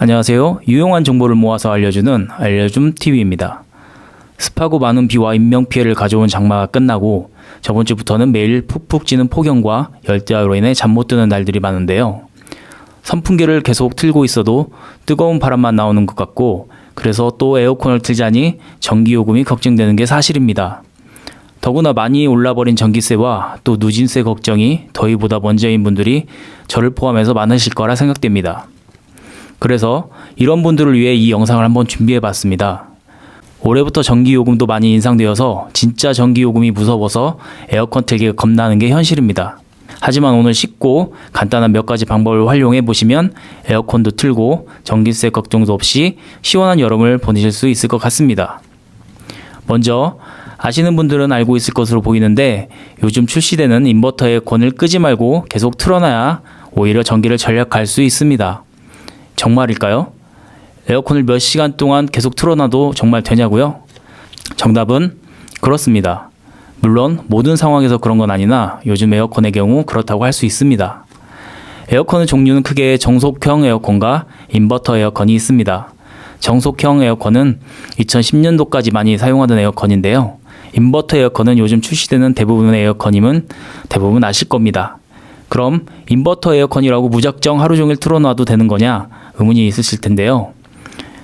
안녕하세요. 유용한 정보를 모아서 알려주는 알려줌 TV입니다. 습하고 많은 비와 인명 피해를 가져온 장마가 끝나고 저번 주부터는 매일 푹푹 찌는 폭염과 열대야로 인해 잠 못 드는 날들이 많은데요. 선풍기를 계속 틀고 있어도 뜨거운 바람만 나오는 것 같고 그래서 또 에어컨을 틀자니 전기 요금이 걱정되는 게 사실입니다. 더구나 많이 올라버린 전기세와 또 누진세 걱정이 더위보다 먼저인 분들이 저를 포함해서 많으실 거라 생각됩니다. 그래서 이런 분들을 위해 이 영상을 한번 준비해 봤습니다. 올해부터 전기요금도 많이 인상되어서 진짜 전기요금이 무서워서 에어컨 틀기가 겁나는 게 현실입니다. 하지만 오늘 쉽고 간단한 몇 가지 방법을 활용해 보시면 에어컨도 틀고 전기세 걱정도 없이 시원한 여름을 보내실 수 있을 것 같습니다. 먼저 아시는 분들은 알고 있을 것으로 보이는데 요즘 출시되는 인버터 에어컨을 끄지 말고 계속 틀어놔야 오히려 전기를 절약할 수 있습니다. 정말일까요? 에어컨을 몇 시간 동안 계속 틀어놔도 정말 되냐고요? 정답은 그렇습니다. 물론 모든 상황에서 그런 건 아니나 요즘 에어컨의 경우 그렇다고 할 수 있습니다. 에어컨의 종류는 크게 정속형 에어컨과 인버터 에어컨이 있습니다. 정속형 에어컨은 2010년도까지 많이 사용하던 에어컨인데요. 인버터 에어컨은 요즘 출시되는 대부분의 에어컨임은 대부분 아실 겁니다. 그럼 인버터 에어컨이라고 무작정 하루 종일 틀어놔도 되는 거냐 의문이 있으실 텐데요.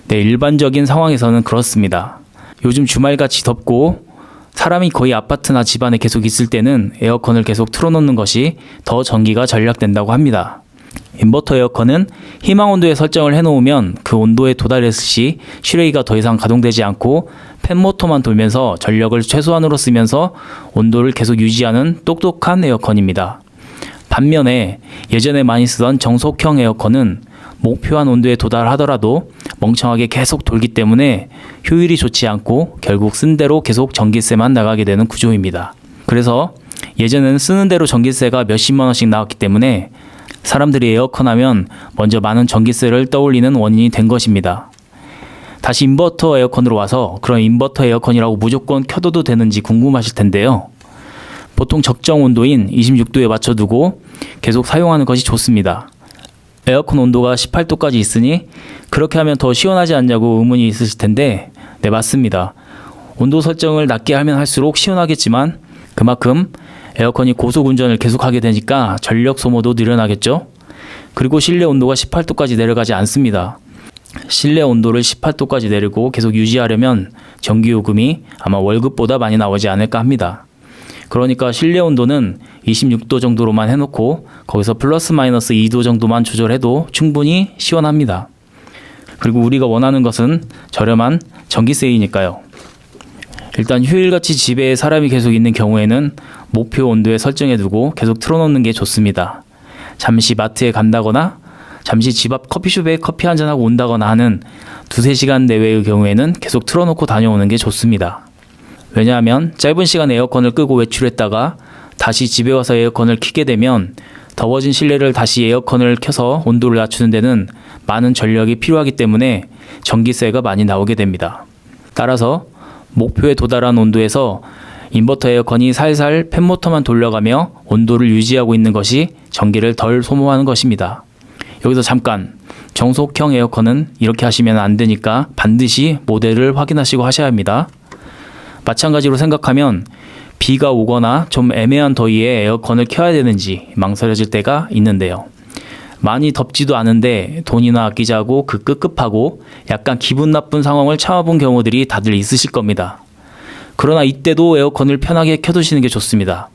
네, 일반적인 상황에서는 그렇습니다. 요즘 주말같이 덥고 사람이 거의 아파트나 집안에 계속 있을 때는 에어컨을 계속 틀어놓는 것이 더 전기가 절약된다고 합니다. 인버터 에어컨은 희망 온도에 설정을 해놓으면 그 온도에 도달했을 시 실외기가 더 이상 가동되지 않고 팬 모터만 돌면서 전력을 최소한으로 쓰면서 온도를 계속 유지하는 똑똑한 에어컨입니다. 반면에 예전에 많이 쓰던 정속형 에어컨은 목표한 온도에 도달하더라도 멍청하게 계속 돌기 때문에 효율이 좋지 않고 결국 쓴 대로 계속 전기세만 나가게 되는 구조입니다. 그래서 예전에는 쓰는 대로 전기세가 몇십만 원씩 나왔기 때문에 사람들이 에어컨 하면 먼저 많은 전기세를 떠올리는 원인이 된 것입니다. 다시 인버터 에어컨으로 와서 그런 인버터 에어컨이라고 무조건 켜둬도 되는지 궁금하실 텐데요. 보통 적정 온도인 26도에 맞춰두고 계속 사용하는 것이 좋습니다. 에어컨 온도가 18도까지 있으니 그렇게 하면 더 시원하지 않냐고 의문이 있으실 텐데 네 맞습니다. 온도 설정을 낮게 하면 할수록 시원하겠지만 그만큼 에어컨이 고속 운전을 계속하게 되니까 전력 소모도 늘어나겠죠. 그리고 실내 온도가 18도까지 내려가지 않습니다. 실내 온도를 18도까지 내리고 계속 유지하려면 전기요금이 아마 월급보다 많이 나오지 않을까 합니다. 그러니까 실내 온도는 26도 정도로만 해놓고 거기서 플러스 마이너스 2도 정도만 조절해도 충분히 시원합니다. 그리고 우리가 원하는 것은 저렴한 전기세이니까요. 일단 휴일같이 집에 사람이 계속 있는 경우에는 목표 온도에 설정해 두고 계속 틀어놓는 게 좋습니다. 잠시 마트에 간다거나 잠시 집 앞 커피숍에 커피 한잔하고 온다거나 하는 두세 시간 내외의 경우에는 계속 틀어놓고 다녀오는 게 좋습니다. 왜냐하면 짧은 시간 에어컨을 끄고 외출했다가 다시 집에 와서 에어컨을 켜게 되면 더워진 실내를 다시 에어컨을 켜서 온도를 낮추는 데는 많은 전력이 필요하기 때문에 전기세가 많이 나오게 됩니다. 따라서 목표에 도달한 온도에서 인버터 에어컨이 살살 팬모터만 돌려가며 온도를 유지하고 있는 것이 전기를 덜 소모하는 것입니다. 여기서 잠깐 정속형 에어컨은 이렇게 하시면 안 되니까 반드시 모델을 확인하시고 하셔야 합니다. 마찬가지로 생각하면 비가 오거나 좀 애매한 더위에 에어컨을 켜야 되는지 망설여질 때가 있는데요. 많이 덥지도 않은데 돈이나 아끼자고 그 급급하고 약간 기분 나쁜 상황을 참아본 경우들이 다들 있으실 겁니다. 그러나 이때도 에어컨을 편하게 켜두시는 게 좋습니다.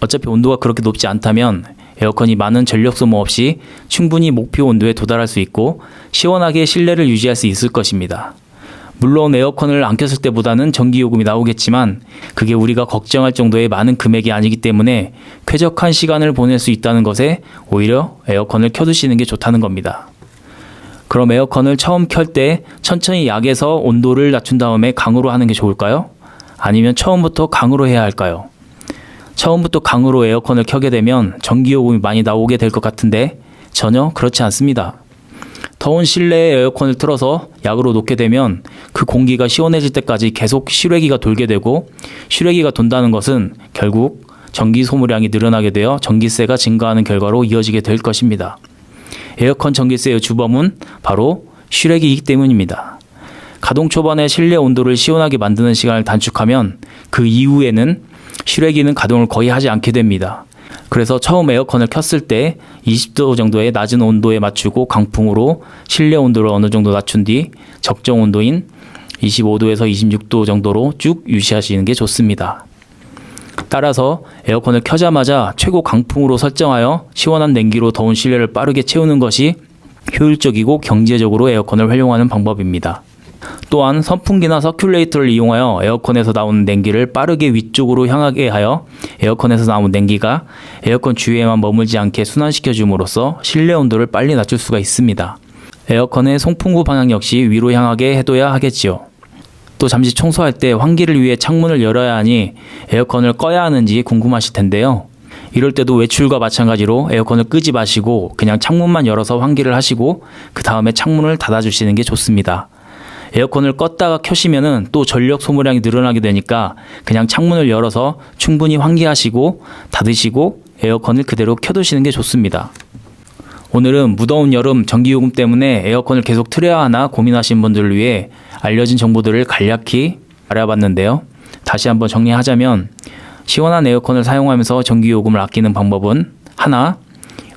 어차피 온도가 그렇게 높지 않다면 에어컨이 많은 전력 소모 없이 충분히 목표 온도에 도달할 수 있고 시원하게 실내를 유지할 수 있을 것입니다. 물론 에어컨을 안 켰을 때보다는 전기 요금이 나오겠지만 그게 우리가 걱정할 정도의 많은 금액이 아니기 때문에 쾌적한 시간을 보낼 수 있다는 것에 오히려 에어컨을 켜두시는 게 좋다는 겁니다. 그럼 에어컨을 처음 켤 때 천천히 약에서 온도를 낮춘 다음에 강으로 하는 게 좋을까요? 아니면 처음부터 강으로 해야 할까요? 처음부터 강으로 에어컨을 켜게 되면 전기요금이 많이 나오게 될 것 같은데 전혀 그렇지 않습니다. 더운 실내에 에어컨을 틀어서 약으로 놓게 되면 그 공기가 시원해질 때까지 계속 실외기가 돌게 되고 실외기가 돈다는 것은 결국 전기 소모량이 늘어나게 되어 전기세가 증가하는 결과로 이어지게 될 것입니다. 에어컨 전기세의 주범은 바로 슈렉이기 때문입니다. 가동 초반에 실내 온도를 시원하게 만드는 시간을 단축하면 그 이후에는 슈렉이는 가동을 거의 하지 않게 됩니다. 그래서 처음 에어컨을 켰을 때 20도 정도의 낮은 온도에 맞추고 강풍으로 실내 온도를 어느 정도 낮춘 뒤 적정 온도인 25도에서 26도 정도로 쭉 유지하시는 게 좋습니다. 따라서 에어컨을 켜자마자 최고 강풍으로 설정하여 시원한 냉기로 더운 실내를 빠르게 채우는 것이 효율적이고 경제적으로 에어컨을 활용하는 방법입니다. 또한 선풍기나 서큘레이터를 이용하여 에어컨에서 나오는 냉기를 빠르게 위쪽으로 향하게 하여 에어컨에서 나온 냉기가 에어컨 주위에만 머물지 않게 순환시켜 줌으로써 실내 온도를 빨리 낮출 수가 있습니다. 에어컨의 송풍구 방향 역시 위로 향하게 해둬야 하겠지요. 또 잠시 청소할 때 환기를 위해 창문을 열어야 하니 에어컨을 꺼야 하는지 궁금하실 텐데요. 이럴 때도 외출과 마찬가지로 에어컨을 끄지 마시고 그냥 창문만 열어서 환기를 하시고 그 다음에 창문을 닫아주시는 게 좋습니다. 에어컨을 껐다가 켜시면은 또 전력 소모량이 늘어나게 되니까 그냥 창문을 열어서 충분히 환기하시고 닫으시고 에어컨을 그대로 켜두시는 게 좋습니다. 오늘은 무더운 여름 전기요금 때문에 에어컨을 계속 틀어야 하나 고민하신 분들을 위해 알려진 정보들을 간략히 알아봤는데요. 다시 한번 정리하자면 시원한 에어컨을 사용하면서 전기요금을 아끼는 방법은 하나,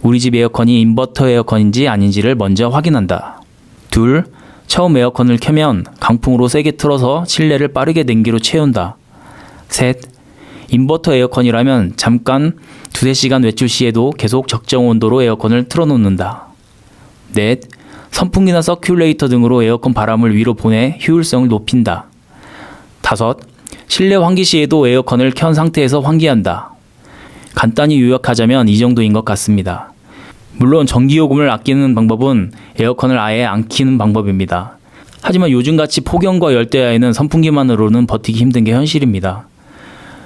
우리 집 에어컨이 인버터 에어컨인지 아닌지를 먼저 확인한다. 둘, 처음 에어컨을 켜면 강풍으로 세게 틀어서 실내를 빠르게 냉기로 채운다. 셋, 인버터 에어컨이라면 잠깐 두세 시간 외출 시에도 계속 적정 온도로 에어컨을 틀어놓는다. 넷, 선풍기나 서큘레이터 등으로 에어컨 바람을 위로 보내 효율성을 높인다. 다섯, 실내 환기 시에도 에어컨을 켠 상태에서 환기한다. 간단히 요약하자면 이 정도인 것 같습니다. 물론 전기요금을 아끼는 방법은 에어컨을 아예 안 키는 방법입니다. 하지만 요즘같이 폭염과 열대야에는 선풍기만으로는 버티기 힘든 게 현실입니다.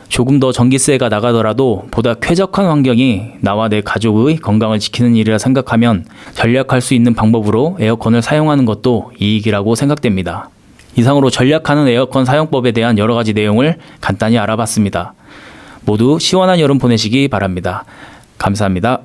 조금 더 전기세가 나가더라도 보다 쾌적한 환경이 나와 내 가족의 건강을 지키는 일이라 생각하면 전략할 수 있는 방법으로 에어컨을 사용하는 것도 이익이라고 생각됩니다. 이상으로 전략하는 에어컨 사용법에 대한 여러 가지 내용을 간단히 알아봤습니다. 모두 시원한 여름 보내시기 바랍니다. 감사합니다.